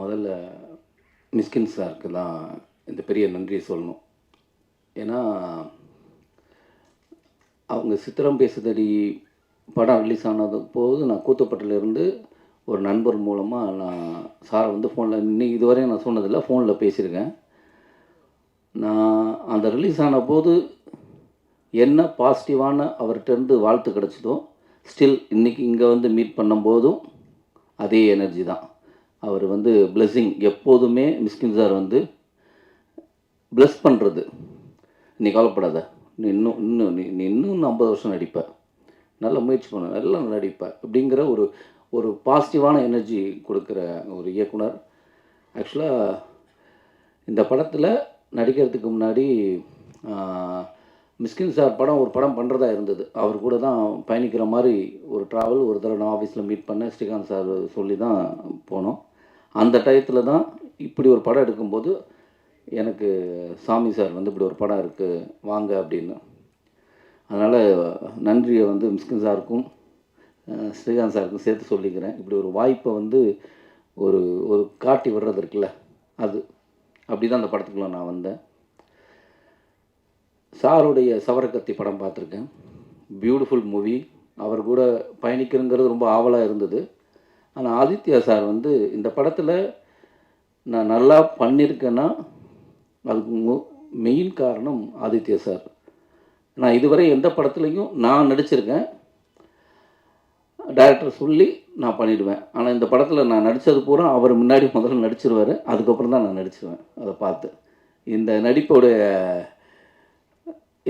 முதல்ல மிஸ்கின் சாருக்கு தான் இந்த பெரிய நன்றியை சொல்லணும். ஏன்னா அவங்க சித்திரம் பேசுதடி படம் ரிலீஸ் ஆனது போது நான் கூத்துப்பட்டிலேருந்து ஒரு நண்பர் மூலமாக நான் சாரை வந்து ஃபோனில் இன்னைக்கு இதுவரையும் நான் சொன்னதில்லை ஃபோனில் பேசியிருக்கேன். நான் அந்த ரிலீஸ் ஆன போது என்ன பாசிட்டிவான அவர்கிட்டருந்து வாழ்த்து கிடச்சதோ ஸ்டில் இன்றைக்கி இங்கே வந்து மீட் பண்ணும்போதும் அதே எனர்ஜி தான். அவர் வந்து பிளெஸ்ஸிங் எப்போதுமே மிஸ்கின் சார் வந்து ப்ளஸ் பண்ணுறது நீ கவலைப்படாத. நீ இன்னும் இன்னும் நீ நீ இன்னும் ஐம்பது வருஷம் நடிப்ப. நல்ல முயற்சி பண்ண. நல்லா நடிப்ப. அப்படிங்கிற ஒரு ஒரு பாசிட்டிவான எனர்ஜி கொடுக்குற ஒரு இயக்குனர். ஆக்சுவலாக இந்த படத்தில் நடிக்கிறதுக்கு முன்னாடி மிஸ்கின் சார் படம் ஒரு படம் பண்ணுறதா இருந்தது. அவர் கூட தான் பயணிக்கிற மாதிரி ஒரு ட்ராவல் ஒரு தடவை நான் ஆஃபீஸில் மீட் பண்ணேன். ஸ்ரீகாந்த் சார் சொல்லி தான் போனோம். அந்த டயத்தில் தான் இப்படி ஒரு படம் எடுக்கும்போது எனக்கு சாமி சார் வந்து இப்படி ஒரு படம் இருக்குது வாங்க அப்படின்னு. அதனால் நன்றியை வந்து மிஸ்கின் சாருக்கும் ஸ்ரீகாந்த் சாருக்கும் சேர்த்து சொல்லிக்கிறேன். இப்படி ஒரு வாய்ப்பை வந்து ஒரு ஒரு காட்டி விடுறது இருக்குல்ல அது. அப்படி தான் அந்த படத்துக்குள்ளே நான் வந்தேன். சாருடைய சவரக்கத்தி படம் பார்த்துருக்கேன். பியூட்டிஃபுல் மூவி அவர் கூட பயணிக்கிறங்கிறது ரொம்ப ஆவலாக இருந்தது. ஆனால் ஆதித்யா சார் வந்து இந்த படத்தில் நான் நல்லா பண்ணியிருக்கேன்னா அதுக்கு மெயின் காரணம் ஆதித்யா சார். நான் இதுவரை எந்த படத்துலையும் நான் நடிச்சிருக்கேன். டைரக்டர் சொல்லி நான் பண்ணிவிடுவேன் ஆனால் இந்த படத்தில் நான் நடித்தது பூரா அவர் முன்னாடி முதல்ல நடிச்சிருவார். அதுக்கப்புறம் தான் நான் நடிச்சிருவேன். அதை பார்த்து. இந்த நடிப்போடைய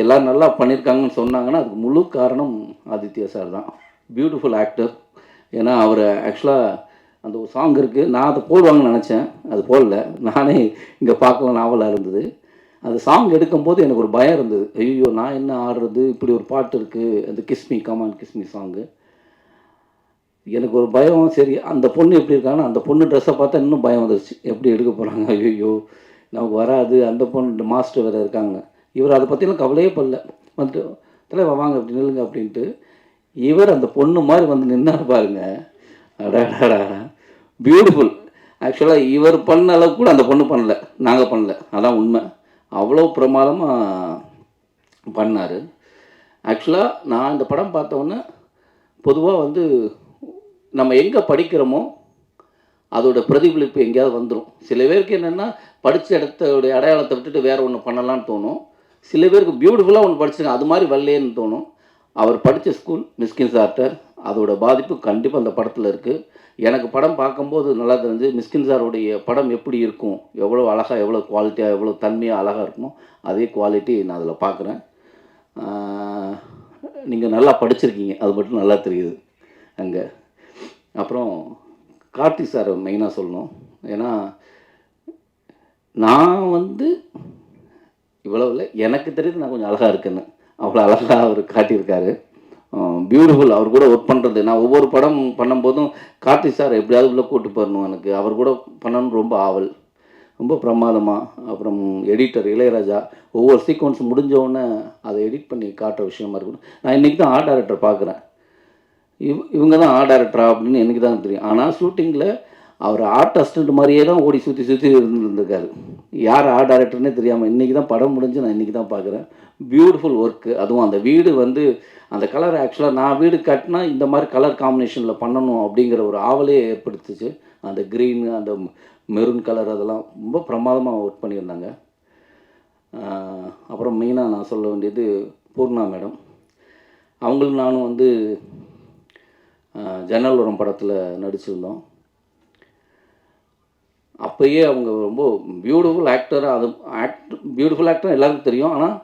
எல்லாம் நல்லா பண்ணியிருக்காங்கன்னு சொன்னாங்கன்னா அதுக்கு முழு காரணம் ஆதித்யா சார் தான். பியூட்டிஃபுல் ஆக்டர் ஏன்னா அவர் ஆக்சுவலாக அந்த ஒரு சாங் இருக்குது நான் அதை போடுவாங்கன்னு நினச்சேன். அது போடல. நானே இங்கே பார்க்கலாம் நாவலாக இருந்தது. அந்த சாங் எடுக்கும்போது எனக்கு ஒரு பயம் இருந்தது. ஐயோ நான் என்ன ஆடுறது? இப்படி ஒரு பாட்டு இருக்குது அந்த கிஸ்மி கமான் கிஸ்மி சாங்கு எனக்கு ஒரு பயம். சரி அந்த பொண்ணு எப்படி இருக்காங்கன்னா அந்த பொண்ணு ட்ரெஸ்ஸை பார்த்தா இன்னும் பயம் வந்துருச்சு. எப்படி எடுக்க போகிறாங்க ஐயோ நமக்கு வராது. அந்த பொண்ணு மாஸ்டர் வேறு இருக்காங்க. இவர் அதை பற்றிலாம் கவலையே படல. வந்துட்டு தலைவா வாங்க அப்படி நில்லுங்க அப்படின்ட்டு இவர் அந்த பொண்ணு மாதிரி வந்து நின்னார் பாருங்க. அடாடாடா பியூட்டிஃபுல் ஆக்சுவலாக இவர் பண்ண அளவுக்கு கூட அந்த பொண்ணு பண்ணல. நாங்கள் பண்ணல. அதான் உண்மை. அவ்வளோ பிரமாதமாக பண்ணார். ஆக்சுவலாக நான் இந்த படம் பார்த்தோன்னே பொதுவாக வந்து நம்ம எங்கே படிக்கிறோமோ அதோட பிரதிபலிப்பு எங்கேயாவது வந்துடும் சில பேருக்கு என்னென்னா படித்த இடத்தோடைய அடையாளத்தை விட்டுட்டு வேறு ஒன்று பண்ணலான்னு தோணும். சில பேருக்கு பியூட்டிஃபுல்லாக ஒன்று படிச்சிருங்க அது மாதிரி வரலேன்னு தோணும். அவர் படித்த ஸ்கூல் மிஸ்கின் சார்ட்டர் அதோட பாதிப்பு கண்டிப்பாக அந்த படத்தில் இருக்குது எனக்கு படம் பார்க்கும்போது நல்லா தெரிஞ்சு மிஸ்கின் சாருடைய படம் எப்படி இருக்கும் எவ்வளோ அழகாக எவ்வளோ குவாலிட்டியாக எவ்வளோ தன்மையாக அழகாக இருக்குமோ அதே குவாலிட்டி நான் அதில் பார்க்குறேன். நீங்கள் நல்லா படிச்சிருக்கீங்க அது மட்டும் நல்லா தெரியுது அங்கே. அப்புறம் கார்த்தி சார் மெயினாக சொல்லணும். ஏன்னா நான் வந்து இவ்வளோ இல்லை எனக்கு தெரியுது நான் கொஞ்சம் அழகாக இருக்கேன்னு. அவ்வளோ அழகாக அவர் காட்டியிருக்காரு. பியூட்டிஃபுல் அவர் கூட ஒர்க் பண்ணுறது நான் ஒவ்வொரு படம் பண்ணும்போதும் கார்த்தி சார் எப்படியாவது உள்ள கூட்டு போடணும் எனக்கு. அவர் கூட பண்ணணும்னு ரொம்ப ஆவல். ரொம்ப பிரமாதமாக அப்புறம் எடிட்டர் இளையராஜா ஒவ்வொரு சீக்வன்ஸ் முடிஞ்சவுடனே அதை எடிட் பண்ணி காட்டுற விஷயமா இருக்கணும் நான் இன்றைக்கி தான் ஆர்ட் டேரக்டர் பார்க்குறேன் இவ் இவங்க தான் ஆர்ட் டேரக்டரா அப்படின்னு எனக்கு தான் தெரியும். ஆனால் ஷூட்டிங்கில் அவர் ஆர்ட் அசிஸ்டன்ட் மாதிரியே தான் ஓடி சுற்றி சுற்றி இருந்துருந்துருக்கார். யார் ஆர்ட் டைரக்டர்னே தெரியாமல் இன்றைக்கி தான் படம் முடிஞ்சு நான் இன்றைக்கி தான் பார்க்குறேன். பியூட்டிஃபுல் ஒர்க்கு அதுவும் அந்த வீடு வந்து அந்த கலர் ஆக்சுவலாக நான் வீடு கட்டினா இந்த மாதிரி கலர் காம்பினேஷனில் பண்ணணும் அப்படிங்கிற ஒரு ஆவலே ஏற்படுத்துச்சு. அந்த க்ரீன் அந்த மெரூன் கலர் அதெல்லாம் ரொம்ப பிரமாதமாக ஒர்க் பண்ணியிருந்தாங்க. அப்புறம் மெயினாக நான் சொல்ல வேண்டியது பூர்ணா மேடம். அவங்களும் நானும் வந்து ஜன்னல் உரம் படத்தில் நடிச்சிருந்தோம். அப்போயே அவங்க ரொம்ப பியூட்டிஃபுல் ஆக்டராக அது ஆக்ட் பியூட்டிஃபுல் ஆக்டர் எல்லாருக்கும் தெரியும். ஆனால்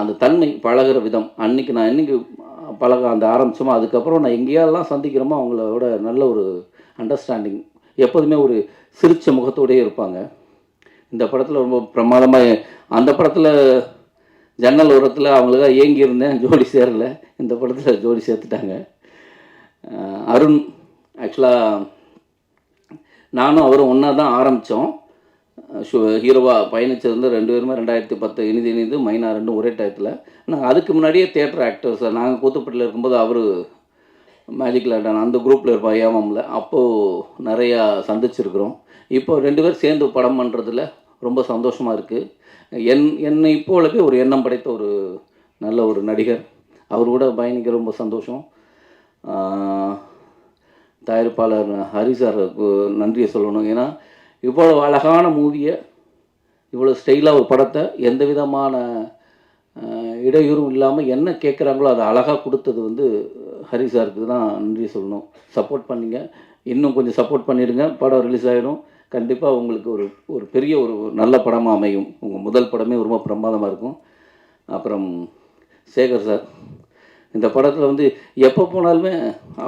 அந்த தன்மை பழகுற விதம் அன்னைக்கு நான் என்னைக்கு பழக அந்த ஆரம்பிச்சோமோ அதுக்கப்புறம் நான் எங்கேயாலாம் சந்திக்கிறோமோ அவங்களோட நல்ல ஒரு அண்டர்ஸ்டாண்டிங் எப்போதுமே ஒரு சிரிச்ச முகத்தோடயே இருப்பாங்க. இந்த படத்தில் ரொம்ப பிரமாதமாக அந்த படத்தில் ஜன்னல் ஓரத்தில் அவங்களுக்காக ஏங்கி இருந்தேன் ஜோடி சேரல. இந்த படத்தில் ஜோடி சேர்த்துட்டாங்க. அருண் ஆக்சுவலாக நானும் அவரும் ஒன்றா தான் ஆரம்பித்தோம் ஹீரோவாக பயணித்தது வந்து ரெண்டு பேருமே ரெண்டாயிரத்தி பத்து இனிது இனிது மைனா ரெண்டும் ஒரே டயத்தில். நாங்கள் அதுக்கு முன்னாடியே தியேட்டர் ஆக்டர்ஸ் நாங்கள் கூத்துப்பட்டியில் இருக்கும்போது அவர் மேஜிக் லேண்டன் அந்த குரூப்பில் இருப்பா ஏமாமில் அப்போது நிறையா சந்திச்சிருக்கிறோம். இப்போ ரெண்டு பேர் சேர்ந்து படம் பண்ணுறதுல ரொம்ப சந்தோஷமாக இருக்குது என் என்னை போலவே ஒரு எண்ணம் படைத்த ஒரு நல்ல ஒரு நடிகர். அவர் கூட பயணிக்க ரொம்ப சந்தோஷம். ஆஹ், தயாரிப்பாளர் ஹரி சாருக்கு நன்றியை சொல்லணும். ஏன்னா இவ்வளோ அழகான மூவியை இவ்வளோ ஸ்டைலாக ஒரு படத்தை எந்த விதமான இடையூறும் இல்லாமல் என்ன கேட்குறாங்களோ அதை அழகாக கொடுத்தது வந்து ஹரி சாருக்கு தான் நன்றி சொல்லணும். சப்போர்ட் பண்ணிங்க. இன்னும் கொஞ்சம் சப்போர்ட் பண்ணிடுங்க. படம் ரிலீஸ் ஆகிடும் கண்டிப்பாக உங்களுக்கு ஒரு ஒரு பெரிய ஒரு நல்ல படமாக அமையும். உங்கள் முதல் படமே ரொம்ப பிரமாதமாக இருக்கும். அப்புறம் சேகர் சார் இந்த படத்தில் வந்து எப்போ போனாலுமே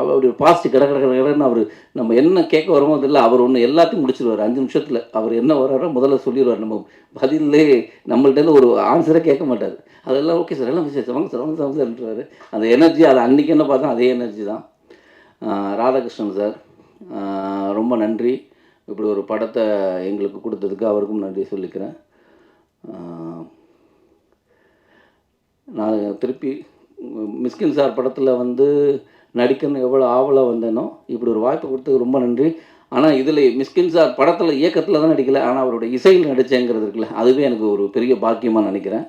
அவருடைய பாஸ்ட் கட கட கட கடன்னு அவர் நம்ம என்ன கேட்க வரமோ அதில்ல அவர் ஒன்று எல்லாத்தையும் முடிச்சிருவார். அஞ்சு நிமிஷத்தில் அவர் என்ன வர்றாரோ முதல்ல சொல்லிடுவார் நம்ம பதிலே நம்மள்கிட்ட ஒரு ஆன்சரே கேட்க மாட்டார். அதெல்லாம் ஓகே சார் எல்லாம் சார் வாங்க சார் வாங்க சார் சார்ன்றார் அந்த எனர்ஜி அது அன்றைக்கி என்ன பார்த்தா அதே எனர்ஜி தான். ராதாகிருஷ்ணன் சார் ரொம்ப நன்றி. இப்படி ஒரு படத்தை எங்களுக்கு கொடுத்ததுக்கு அவருக்கும் நன்றி சொல்லிக்கிறேன். நான் திருப்பி மிஸ்கின் சார் படத்தில் வந்து நடிக்கணும்னு எவ்வளோ ஆவலாக வந்தேனோ இப்படி ஒரு வாய்ப்பு கொடுத்ததுக்கு ரொம்ப நன்றி. ஆனால் இதில் மிஸ்கின் சார் படத்தில் இயக்கத்தில் தான் நடிக்கல ஆனால் அவருடைய இசையில் நடித்தேங்கிறது இருக்குல்ல அதுவே எனக்கு ஒரு பெரிய பாக்கியமாக நினைக்கிறேன்.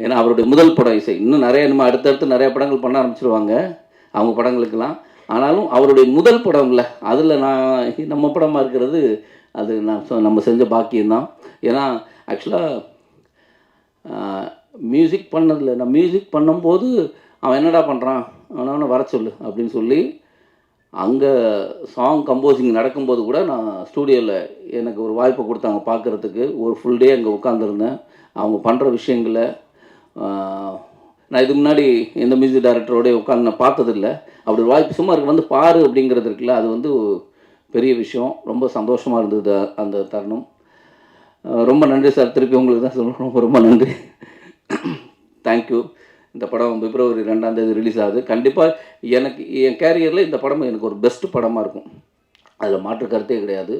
ஏன்னா அவருடைய முதல் படம் இசை. இன்னும் நிறைய நம்ம அடுத்தடுத்து நிறைய படங்கள் பண்ண ஆரம்பிச்சிருவாங்க அவங்க படங்களுக்கெல்லாம். ஆனாலும் அவருடைய முதல் படம்ல அதில் நான் நம்ம படமாக இருக்கிறது அது நான் நம்ம செஞ்ச பாக்கியம்தான். ஏன்னா ஆக்சுவலாக மியூசிக் பண்ணதில்ல. நான் மியூசிக் பண்ணும்போது அவன் என்னடா பண்ணுறான் அவனை வர சொல்லு அப்படின்னு சொல்லி அங்கே சாங் கம்போசிங் நடக்கும்போது கூட நான் ஸ்டூடியோவில் எனக்கு ஒரு வாய்ப்பை கொடுத்தாங்க பார்க்குறதுக்கு. ஒரு ஃபுல் டே அங்கே உட்காந்துருந்தேன் அவங்க பண்ணுற விஷயங்களை நான் இதுக்கு முன்னாடி எந்த மியூசிக் டைரக்டரோடய உட்காந்து நான் பார்த்ததில்ல. அப்படி ஒரு வாய்ப்பு சும்மா இருக்கு வந்து பாரு அப்படிங்கிறது இருக்குல்ல அது வந்து பெரிய விஷயம். ரொம்ப சந்தோஷமாக இருந்தது அந்த தருணம். ரொம்ப நன்றி சார். திருப்பி உங்களுக்கு தான் சொல்லணும். ரொம்ப நன்றி. தேங்க்யூ இந்த படம் பிப்ரவரி ரெண்டாம் தேதி ரிலீஸ் ஆகுது. கண்டிப்பாக எனக்கு என் கேரியரில் இந்த படம் எனக்கு ஒரு பெஸ்ட் படமாக இருக்கும். அதில் மாற்று கருத்தே கிடையாது.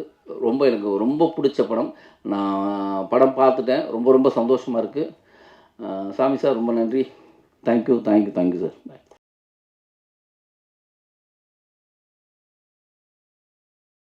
ரொம்ப எனக்கு ரொம்ப பிடிச்ச படம். நான் படம் பார்த்துட்டேன். ரொம்ப ரொம்ப சந்தோஷமாக இருக்குது சாமி சார் ரொம்ப நன்றி. Thank you thank you thank you sir